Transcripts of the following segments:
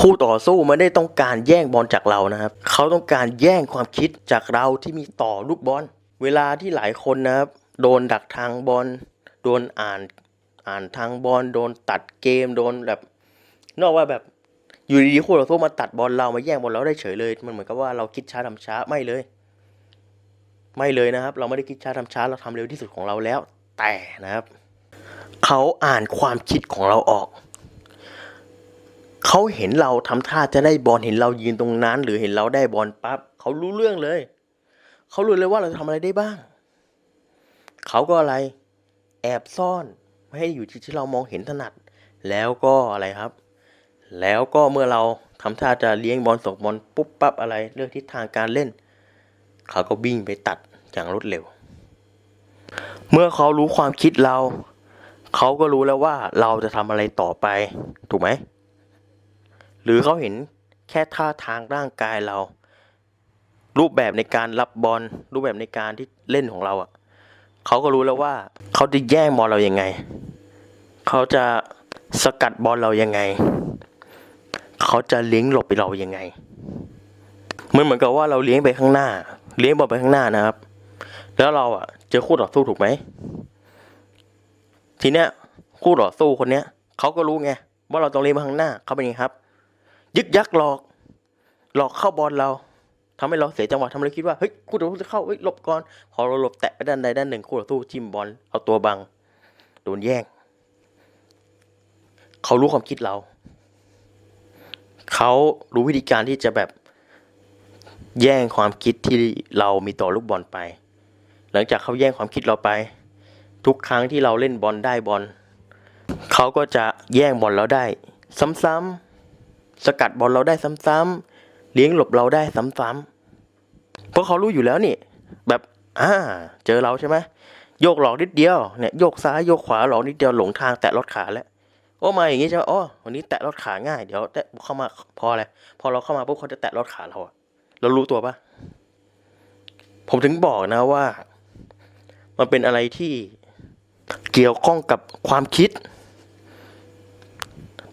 คู่ต่อสู้ไม่ได้ต้องการแย่งบอลจากเรานะครับ เขาต้องการแย่งความคิดจากเราที่มีต่อลูกบอล เวลาที่หลายคนนะครับ โดนดักทางบอล โดนอ่านอ่านทางบอล โดนตัดเกม โดนแบบ นอกว่าแบบอยู่ดีๆคู่ต่อสู้มาตัดบอลเรา มาแย่งบอลเราได้เฉยเลย มันเหมือนกับว่าเราคิดช้าทำช้าไม่เลย ไม่เลยนะครับ เราไม่ได้คิดช้าทำช้า เราทำเร็วที่สุดของเราแล้ว แต่นะครับ เขาอ่านความคิดของเราออก เขาเห็นเราทำท่าจะได้บอลเห็นเรายืนตรงนั้น หรือเห็นเราได้บอลปั๊บเขารู้เรื่องเลย เขารู้เลยว่าเราจะทำอะไรได้บ้าง เขาก็อะไร แอบซ่อนไม่ให้อยู่ที่ที่เรามองเห็นถนัด แล้วก็อะไรครับ แล้วก็เมื่อเราทำท่าจะเลี้ยงบอลส่งบอลปุ๊บปั๊บอะไร เลือกทิศทางการเล่น เขาก็วิ่งไปตัดอย่างรวดเร็ว เมื่อเขารู้ความคิดเรา เขาก็รู้แล้วว่าเราจะทำอะไรต่อไป ถูกไหม หรือเขาเห็นแค่ท่าทางร่างกายเรา รูปแบบในการรับบอลรูปแบบในการที่เล่นของเราอะเขาก็รู้แล้วว่าเขาจะแย่งบอลเรายังไง เขาจะสกัดบอลเรายังไง เขาจะเลี้ยงหลบไปเรายังไงมันเหมือนกับว่าเราเลี้ยงไปข้างหน้า เลี้ยงบอลไปข้างหน้านะครับ แล้วเราอะเจอคู่ต่อสู้ถูกไหมทีเนี้ยคู่ต่อสู้คนเนี้ยเขาก็รู้ไงว่าเราต้องเลี้ยงไปข้างหน้าเขาเป็นยังไงครับ ยึกยักหลอก หลอกเข้าบอลเราทำให้เราเสียจังหวะทำให้เราคิดว่าเฮ้ยคู่ต่อสู้จะเข้าเฮ้ยหลบก่อนพอเราหลบแตะไปด้านใดด้านหนึ่งคู่ต่อสู้จิ้มบอลเอาตัวบังโดนแย่ง เขารู้ความคิดเรา เขารู้วิธีการที่จะแบบแย่งความคิดที่เรามีต่อลูกบอลไป หลังจากเขาแย่งความคิดเราไป ทุกครั้งที่เราเล่นบอลได้บอลเขาก็จะแย่งบอลเราได้ ซ้ำๆ สกัดบอลเราได้ซ้ำๆเลี้ยงหลบเราได้ซ้ำๆเพราะเขารู้อยู่แล้วนี่ แบบอ่าเจอเราใช่ไหมโยกหลอกนิดเดียวเนี่ยโยกซ้ายโยกขวาหลอกนิดเดียวหลงทางแตะรถขาแล้วโอ้มาอย่างงี้ใช่ไหมอ๋อวันนี้แตะรถขาง่ายเดี๋ยวแตะเข้ามาพออะไรพอเราเข้ามาปุ๊บเขาจะแตะรถขาเราอะเรารู้ตัวปะผมถึงบอกนะว่า มันเป็นอะไรที่เกี่ยวข้องกับความคิด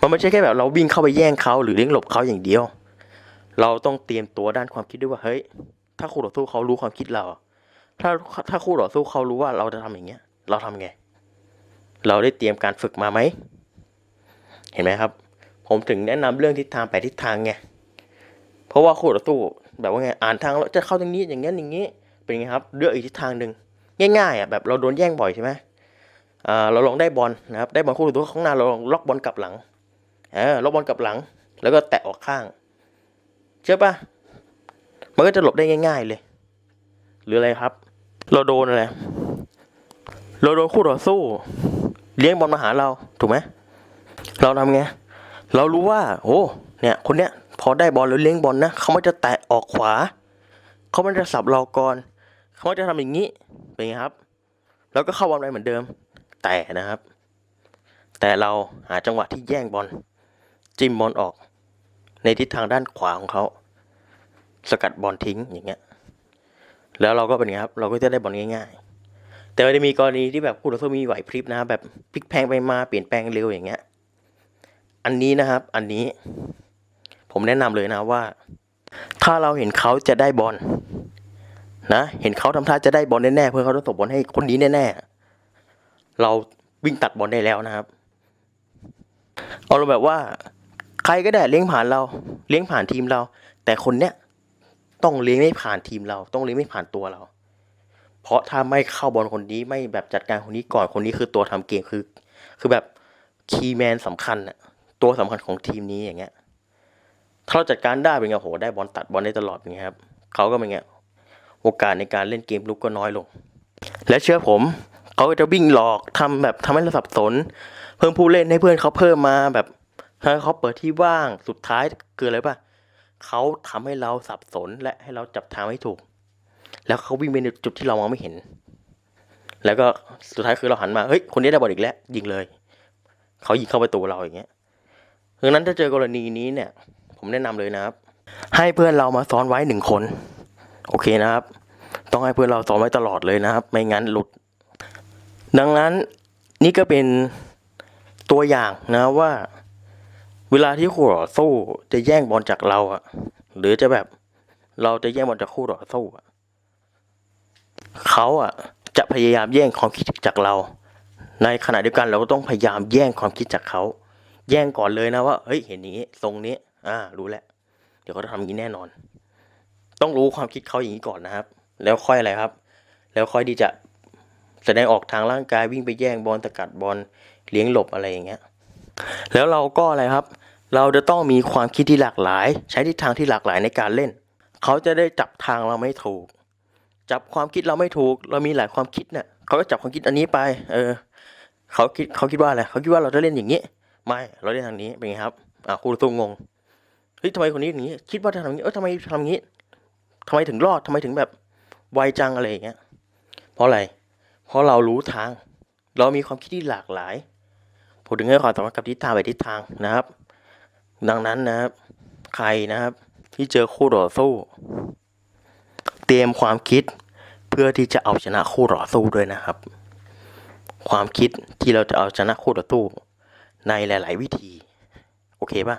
มันไม่ใช่แค่แบบเราวิ่งเข้าไปแย่งเขาหรือเลี้ยงหลบเขาอย่างเดียว เราต้องเตรียมตัวด้านความคิดด้วยว่าเฮ้ย ถ้าคู่ต่อสู้เขารู้ความคิดเรา ถ้าถ้าคู่ต่อสู้เขารู้ว่าเราจะทำอย่างเงี้ย เราทำไง เราได้เตรียมการฝึกมาไหม เห็นไหมครับ ผมถึงแนะนำเรื่องทิศทางแปทิศทางไง เพราะว่าคู่ต่อสู้แบบว่าไง อ่านทางแล้วจะเข้าตรงนี้อย่างเงี้นอย่างนี้ เป็นไงครับ เลือกอีกทิศทางหนึ่งง่ายๆอะแบบเราโดนแย่งบ่อยใช่ไหมอ่าเราลองได้บอลนะครับ ได้บอลคู่ต่อสู้ข้างหน้าเราลองล็อกบอลกลับหลัง เออล็อกบอลกลับหลัง แล้วก็แตะออกข้าง เชื่อปะมันก็จะหลบได้ง่าย ๆเลย หรืออะไรครับ เราโดนอะไร เราโดนคู่ต่อสู้ เลี้ยงบอลมาหาเราถูกไหม เราทำไง เรารู้ว่า โอ้เนี่ยคนเนี้ยพอได้บอลแล้วเลี้ยงบอลนะเขาไม่จะแตะออกขวา เขาไม่จะสับเราก่อนเขาจะทำอย่างนี้เป็นไงครับ แล้วก็เข้าบอลไปเหมือนเดิม แต่นะครับ แต่เราหาจังหวะที่แย่งบอล จิ้มบอลออก ในทิศทางด้านขวาของเขา สกัดบอลทิ้งอย่างเงี้ย แล้วเราก็เป็นไงครับ เราก็จะได้บอลง่าย ๆ แต่มันจะมีกรณีที่แบบคู่ต่อสู้มีไหวพริบนะครับแบบพลิกแพลงไปมาเปลี่ยนแปลงเร็วอย่างเงี้ย อันนี้นะครับ อันนี้ ผมแนะนำเลยนะว่า ถ้าเราเห็นเขาจะได้บอลนะ เห็นเขาทำท่าจะได้บอลแน่ๆเพื่อเขาจะส่งบอลให้คนนี้แน่ๆเราวิ่งตัดบอลได้แล้วนะครับ เอาเราแบบว่า ใครก็ได้เลี้ยงผ่านเรา เลี้ยงผ่านทีมเรา แต่คนเนี้ยต้องเลี้ยงไม่ผ่านทีมเรา ต้องเลี้ยงไม่ผ่านตัวเรา เพราะถ้าไม่เข้าบอลคนนี้ไม่แบบจัดการคนนี้ก่อนคนนี้คือตัวทำเกมคือ คือแบบคีย์แมนสำคัญอะตัวสำคัญของทีมนี้อย่างเงี้ยถ้าเราจัดการได้เป็นไงโหได้บอลตัดบอลได้ตลอดอย่างเงี้ยครับเขาก็เป็นไงโอกาสในการเล่นเกมลุกก็น้อยลง และเชื่อผมเขาจะวิ่งหลอกทำแบบทำให้เราสับสน เพิ่มผู้เล่นให้เพื่อนเขาเพิ่มมาแบบ ให้เขาเปิดที่ว่างสุดท้ายคืออะไรป่ะเขาทำให้เราสับสนและให้เราจับทางไม่ถูก แล้วเขาวิ่งไปในจุดที่เรามองไม่เห็น แล้วก็สุดท้ายคือเราหันมาเฮ้ยคนนี้ได้บอลอีกแล้ว ยิงเลยเขายิงเข้าประตูเราอย่างเงี้ยดังนั้นถ้าเจอกรณีนี้เนี่ย ผมแนะนำเลยนะครับ ให้เพื่อนเรามาซ้อนไว้หนึ่งคน โอเคนะครับ ต้องให้เพื่อนเราซ้อนไว้ตลอดเลยนะครับ ไม่งั้นหลุด ดังนั้นนี่ก็เป็นตัวอย่างนะว่า เวลาที่คู่ต่อสู้จะแย่งบอลจากเราอะหรือจะแบบ เราจะแย่งบอลจากคู่ต่อสู้อะเขาอะจะพยายามแย่งความคิดจากเรา ในขณะเดียวกันเราก็ต้องพยายามแย่งความคิดจากเขา แย่งก่อนเลยนะว่าเฮ้ยเห็นนี้ทรงนี้ อ่า รู้แล้วเดี๋ยวเขาจะทำอย่างนี้แน่นอน ต้องรู้ความคิดเขาอย่างนี้ก่อนนะครับ แล้วค่อยอะไรครับ แล้วค่อยที่จะแสดงออกทางร่างกายวิ่งไปแย่งบอลสกัดบอลเลี้ยงหลบอะไรอย่างเงี้ย แล้วเราก็อะไรครับ เราจะต้องมีความคิดที่หลากหลาย ใช้ทิศทางที่หลากหลายในการเล่น เขาจะได้จับทางเราไม่ถูก จับความคิดเราไม่ถูก เรามีหลายความคิดเนี่ยเขาก็จับความคิดอันนี้ไป เออเขาคิดเขาคิดว่าอะไรเขาคิดว่าเราจะเล่นอย่างนี้ ไม่เราเล่นทางนี้เป็นไงครับอ่าครูตุ้งงงเฮ้ยทำไมคนนี้อย่างนี้ คิดว่าจะทำอย่างนี้เออทำไมทำอย่างนี้ทำไมถึงรอดทำไมถึงแบบไวจังอะไรอย่างเงี้ย เพราะอะไร เพราะเรารู้ทาง เรามีความคิดที่หลากหลาย ผมถึงให้ความสำคัญกับทิศทางไปทิศทางนะครับ ดังนั้นนะครับ ใครนะครับ ที่เจอคู่ต่อสู้ เตรียมความคิดเพื่อที่จะเอาชนะคู่ต่อสู้ด้วยนะครับ ความคิดที่เราจะเอาชนะคู่ต่อสู้ในหลาย ๆ วิธี โอเคป่ะ